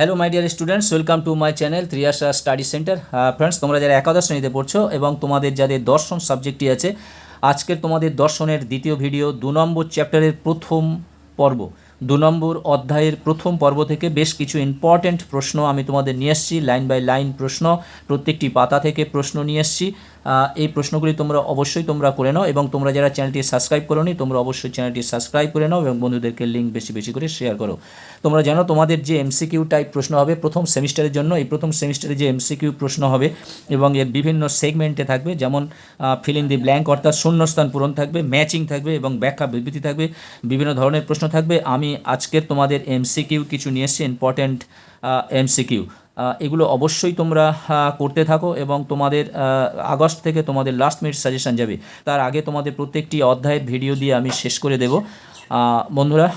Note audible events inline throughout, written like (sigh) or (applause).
Hello my dear students welcome to my channel Triyasha study centre friends তোমরা যারা একাদশ শ্রেণীতে পড়ছো এবং তোমাদের যাদের দর্শন সাবজেক্টটি আছে, আজকের তোমাদের দর্শনের দ্বিতীয় ভিডিও দু নম্বর চ্যাপ্টারের প্রথম পর্ব। দু নম্বর অধ্যায়ের প্রথম পর্ব থেকে বেশ কিছু ইম্পর্ট্যান্ট প্রশ্ন আমি তোমাদের নিয়ে এসেছি। লাইন বাই লাইন প্রশ্ন, প্রত্যেকটি পাতা থেকে প্রশ্ন নিয়ে এসেছি। এই প্রশ্নগুলি তোমরা অবশ্যই তোমরা করে নাও এবং তোমরা যারা চ্যানেলটি সাবস্ক্রাইব করোনি, তোমরা অবশ্যই চ্যানেলটি সাবস্ক্রাইব করে নাও এবং বন্ধুদেরকে লিঙ্ক বেশি বেশি করে শেয়ার করো। তোমরা জানো তোমাদের যে এমসিকিউ টাইপ প্রশ্ন হবে প্রথম সেমিস্টারের জন্য, এই প্রথম সেমিস্টারে যে এমসিকিউ প্রশ্ন হবে এবং এর বিভিন্ন সেগমেন্টে থাকবে, যেমন ফিল ইন দি ব্ল্যাঙ্ক অর্থাৎ শূন্যস্থান পূরণ থাকবে ম্যাচিং থাকবে এবং ব্যাখ্যা বিবৃতি থাকবে, বিভিন্ন ধরনের প্রশ্ন থাকবে। আমি আজকের তোমাদের এমসিকিউ কিছু নিয়ে এসেছি ইম্পর্ট্যান্ট এমসিকিউ এগুলো অবশ্যই তোমরা করতে থাকো এবং তোমাদের আগস্ট থেকে তোমাদের লাস্ট মিনিট সাজেশন যাবে। তার আগে তোমাদের প্রত্যেকটি অধ্যায়ের ভিডিও দিয়ে আমি শেষ করে দেব। বন্ধুরা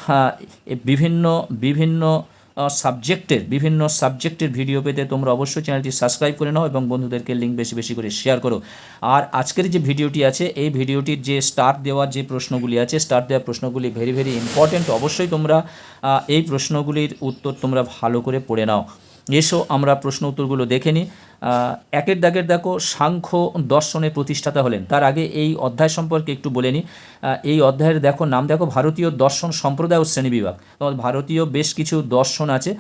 বিভিন্ন বিভিন্ন সাবজেক্টের বিভিন্ন সাবজেক্টের ভিডিও পেতে তোমরা অবশ্যই চ্যানেলটি সাবস্ক্রাইব করে নাও এবং বন্ধুদেরকে লিঙ্ক বেশি বেশি করে শেয়ার করো। আর আজকের যে ভিডিওটি আছে, এই ভিডিওটির যে স্টার দেওয়া যে প্রশ্নগুলি আছে স্টার দেওয়া প্রশ্নগুলি ভেরি ভেরি ইম্পর্ট্যান্ট অবশ্যই তোমরা এই প্রশ্নগুলির উত্তর তোমরা ভালো করে পড়ে নাও। এসো, আমরা প্রশ্ন উত্তরগুলো দেখে নিই। একের দাগের দেখো, সাংখ্য দর্শনের প্রতিষ্ঠাতা হলেন। তার আগে এই অধ্যায় সম্পর্কে একটু বলে নিই। এই অধ্যায়ের দেখো, নাম দেখো, ভারতীয় দর্শন সম্প্রদায় ও শ্রেণীবিভাগ তোমার ভারতীয় বেশ কিছু দর্শন আছে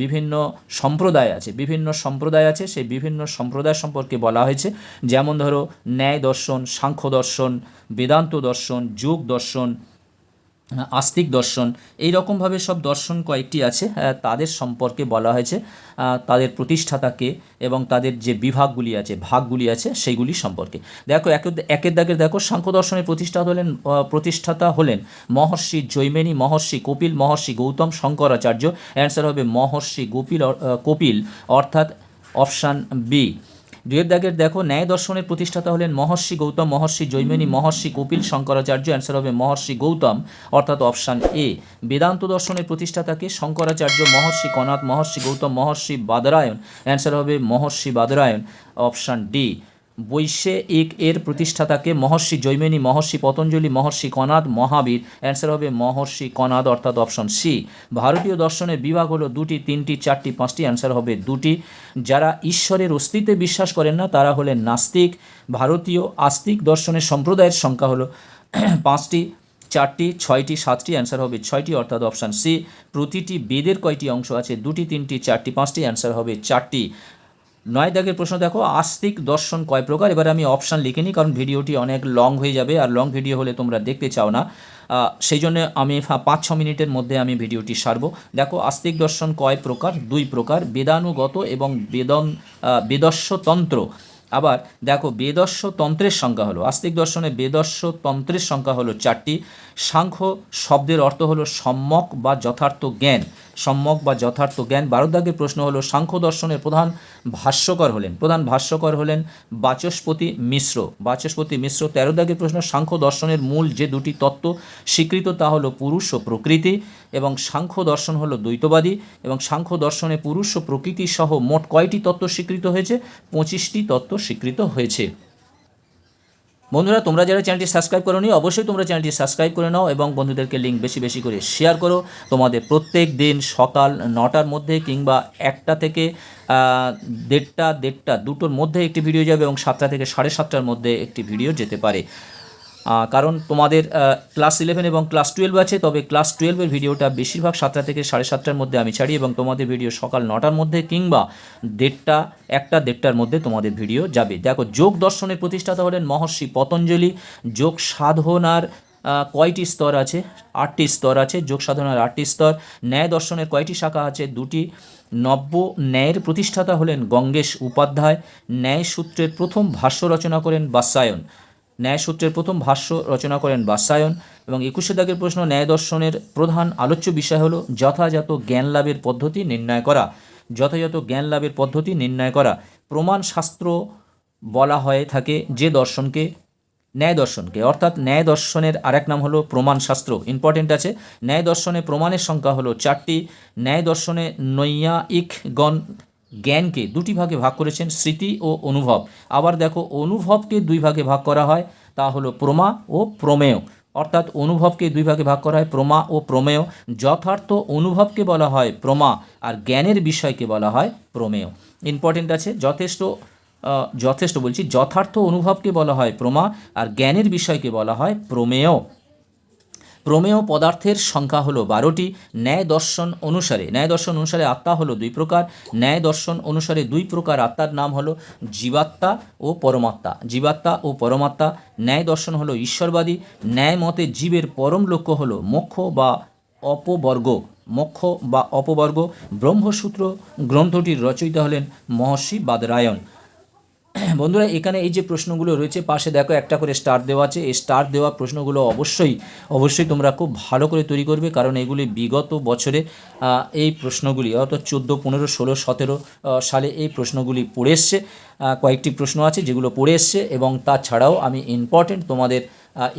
বিভিন্ন সম্প্রদায় আছে, বিভিন্ন সম্প্রদায় আছে, সেই বিভিন্ন সম্প্রদায় সম্পর্কে বলা হয়েছে। যেমন ধরো, ন্যায় দর্শন, সাংখ্য দর্শন, বেদান্ত দর্শন, যোগ দর্শন আস্তিক দর্শন এই রকমভাবে সব দর্শন কয়েকটি আছে তাদের সম্পর্কে বলা হয়েছে তাদের প্রতিষ্ঠাতাকে এবং তাদের যে বিভাগগুলি আছে, ভাগগুলি আছে, সেইগুলি সম্পর্কে। দেখো, এক একের দাগের দেখো, সাংখ্য দর্শনের প্রতিষ্ঠাতা হলেন প্রতিষ্ঠাতা হলেন মহর্ষি জৈমেনি মহর্ষি কপিল মহর্ষি গৌতম শঙ্করাচার্য। অ্যান্সার হবে মহর্ষি গোপিল কপিল, অর্থাৎ অপশান বি। দুয়ের দাগের দেখো, ন্যায় দর্শনের প্রতিষ্ঠাতা হলেন মহর্ষি গৌতম, মহর্ষি জৈমিনী, মহর্ষি কপিল শঙ্করাচার্য অ্যান্সার হবে মহর্ষি গৌতম, অর্থাৎ অপশান এ বেদান্ত দর্শনের প্রতিষ্ঠাতাকে শঙ্করাচার্য, মহর্ষি কনাথ, মহর্ষি গৌতম, মহর্ষি বাদরায়ণ অ্যান্সার হবে মহর্ষি বাদরায়ণ অপশান ডি বৈশ্বিক এর প্রতিষ্ঠাতাকে মহর্ষি জৈমিনী, মহর্ষি পতঞ্জলি, মহর্ষি কনাদ মহাবীর। অ্যান্সার হবে মহর্ষি কনাদ অর্থাৎ অপশন সি ভারতীয় দর্শনের বিভাগ হলো দুটি, তিনটি, চারটি, পাঁচটি। অ্যান্সার হবে দুটি। যারা ঈশ্বরের অস্তিত্বে বিশ্বাস করেন না, তারা হলেন নাস্তিক। ভারতীয় আস্তিক দর্শনের সম্প্রদায়ের সংখ্যা হলো (clears throat) পাঁচটি, চারটি, ছয়টি, সাতটি। অ্যান্সার হবে ছয়টি অর্থাৎ অপশান সি প্রতিটি বেদের কয়টি অংশ আছে? দুটি, তিনটি, চারটি, পাঁচটি। অ্যান্সার হবে চারটি। নয় দাগের প্রশ্ন দেখো, আস্তিক দর্শন কয় প্রকার? এবার আমি অপশান লিখে নিই, কারণ ভিডিওটি অনেক লং হয়ে যাবে, আর লং ভিডিও হলে তোমরা দেখতে চাও না। সেই জন্য আমি পাঁচ, ছ মিনিটের মধ্যে আমি ভিডিওটি সারবো। দেখো, আস্তিক দর্শন কয় প্রকার? দুই প্রকার, বেদানুগত এবং বেদন বেদস্যতন্ত্র আবার দেখো বেদস্য তন্ত্রের সংখ্যা হলো, আস্তিক দর্শনে বেদস্য তন্ত্রের সংখ্যা হলো চারটি। সাংখ্য শব্দের অর্থ হলো সম্যক বা যথার্থ জ্ঞান। সম্যক বা যথার্থ জ্ঞান। বারোদাগের প্রশ্ন হলো, সাংখ্য দর্শনের প্রধান ভাষ্যকর হলেন, প্রধান ভাষ্যকর হলেন বাচস্পতি মিশ্র। বাচস্পতি মিশ্র তেরো দাগের প্রশ্ন, সাংখ্য দর্শনের মূল যে দুটি তত্ত্ব স্বীকৃত তা হলো পুরুষ ও প্রকৃতি এবং সাংখ্য দর্শন হলো দ্বৈতবাদী এবং সাংখ্য দর্শনে পুরুষ ও প্রকৃতি সহ মোট কয়টি তত্ত্ব স্বীকৃত হয়েছে? পঁচিশটি তত্ত্ব স্বীকৃত হয়েছে। বন্ধুরা, তোমরা যারা চ্যানেলটি সাবস্ক্রাইব করোনি, অবশ্যই তোমরা চ্যানেলটি সাবস্ক্রাইব করে নাও এবং বন্ধুদেরকে লিঙ্ক বেশি বেশি করে শেয়ার করো। তোমাদের প্রত্যেক দিন সকাল নটার মধ্যে কিংবা একটা থেকে দেড়টা দেড়টা দুটোর মধ্যে একটি ভিডিও যাবে এবং সাতটা থেকে সাড়ে সাতটার মধ্যে একটি ভিডিও যেতে পারে। কারণ তোমাদের ক্লাস ইলেভেন এবং ক্লাস টুয়েলভ আছে, তবে ক্লাস টুয়েলভের ভিডিওটা বেশিরভাগ সাতটা থেকে সাড়ে সাতটার মধ্যে আমি ছাড়ি এবং তোমাদের ভিডিও সকাল নটার মধ্যে কিংবা দেড়টা, একটা দেড়টার মধ্যে তোমাদের ভিডিও যাবে। দেখো, যোগ দর্শনের প্রতিষ্ঠাতা হলেন মহর্ষি পতঞ্জলি। যোগ সাধনার কয়টি স্তর আছে? আটটি স্তর আছে। যোগ সাধনার আটটি স্তর। ন্যায় দর্শনের কয়টি শাখা আছে? দুটি। নব্য ন্যায়ের প্রতিষ্ঠাতা হলেন গঙ্গেশ উপাধ্যায়। ন্যায় সূত্রের প্রথম ভাষ্য রচনা করেন বাসায়ন ন্যায় সূত্রের প্রথম ভাষ্য রচনা করেন বাসায়ন এবং একুশে দাগের প্রশ্ন ন্যায় দর্শনের প্রধান আলোচ্য বিষয় হল যথাযথ জ্ঞান লাভের পদ্ধতি নির্ণয় করা। যথাযথ জ্ঞান লাভের পদ্ধতি নির্ণয় করা। প্রমাণ শাস্ত্র বলা হয়ে থাকে যে দর্শনকে ন্যায় দর্শনকে। অর্থাৎ ন্যায় দর্শনের আরেক নাম হলো প্রমাণ শাস্ত্র। ইম্পর্টেন্ট আছে। ন্যায় দর্শনে প্রমাণের সংখ্যা হলো চারটি। ন্যায় দর্শনে নৈয়ায়িকগণ জ্ঞানকে দুটি ভাগে ভাগ করেছেন স্মৃতি ও অনুভব। আবার দেখো, অনুভবকে দুই ভাগে ভাগ করা হয়, তা হলো প্রমা ও প্রমেয়। অর্থাৎ অনুভবকে দুই ভাগে ভাগ করা হয়, প্রমা ও প্রমেয়। যথার্থ অনুভবকে বলা হয় প্রমা, আর জ্ঞানের বিষয়কে বলা হয় প্রমেয়। ইম্পর্টেন্ট আছে, যথেষ্ট যথেষ্ট বলছি, যথার্থ অনুভবকে বলা হয় প্রমা, আর জ্ঞানের বিষয়কে বলা হয় প্রমেয়। প্রমেয় পদার্থের সংখ্যা হলো বারোটি। ন্যায় দর্শন অনুসারে ন্যায় দর্শন অনুসারে আত্মা হলো দুই প্রকার। ন্যায় দর্শন অনুসারে দুই প্রকার আত্মার নাম হলো জীবাত্মা ও পরমাত্মা। জীবাত্মা ও পরমাত্মা। ন্যায় দর্শন হলো ঈশ্বরবাদী। ন্যায় মতে জীবের পরম লক্ষ্য হলো মোক্ষ বা অপবর্গ। মোক্ষ বা অপবর্গ। ব্রহ্মসূত্র গ্রন্থটির রচয়িতা হলেন মহর্ষি বাদরায়ণ। (clears throat) বন্ধুরা, এখানে এই যে প্রশ্নগুলো রয়েছে, পাশে দেখো একটা করে স্টার দেওয়া আছে। এই স্টার দেওয়া প্রশ্নগুলো অবশ্যই অবশ্যই তোমরা খুব ভালো করে তৈরি করবে, কারণ এগুলি বিগত বছরে এই প্রশ্নগুলি, অর্থাৎ চোদ্দ, পনেরো, ষোলো, সতেরো সালে এই প্রশ্নগুলি পড়ে এসছে। কয়েকটি প্রশ্ন আছে যেগুলো পড়ে এসছে এবং তাছাড়াও আমি ইম্পর্টেন্ট তোমাদের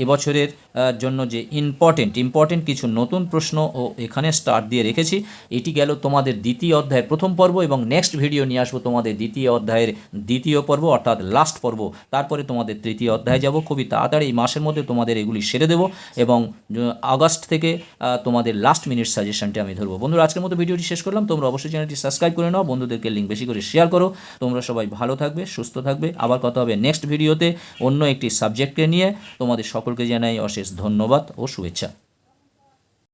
এবছরের জন্য যে ইম্পর্টেন্ট ইম্পর্টেন্ট কিছু নতুন প্রশ্ন ও এখানে স্টার্ট দিয়ে রেখেছি। এটি গেল তোমাদের দ্বিতীয় অধ্যায়ের প্রথম পর্ব এবং নেক্সট ভিডিও নিয়ে আসব তোমাদের দ্বিতীয় অধ্যায়ের দ্বিতীয় পর্ব, অর্থাৎ লাস্ট পর্ব। তারপরে তোমাদের তৃতীয় অধ্যায়ে যাব। খুবই তাড়াতাড়ি এই মাসের মধ্যে তোমাদের এগুলি সেরে দেবো এবং আগস্ট থেকে তোমাদের লাস্ট মিনিট সাজেশনটি আমি ধরবো। বন্ধুরা, আজকের মতো ভিডিওটি শেষ করলাম। তোমরা অবশ্যই চ্যানেলটি সাবস্ক্রাইব করে নাও। বন্ধুদেরকে লিঙ্ক বেশি করে শেয়ার করো। তোমরা সবাই ভালো থাকবে, সুস্থ থাকবে। আবার কথা হবে নেক্সট ভিডিওতে অন্য একটি সাবজেক্টকে নিয়ে। তোমাদের সকলকে জানাই অশেষ ধন্যবাদ ও শুভেচ্ছা।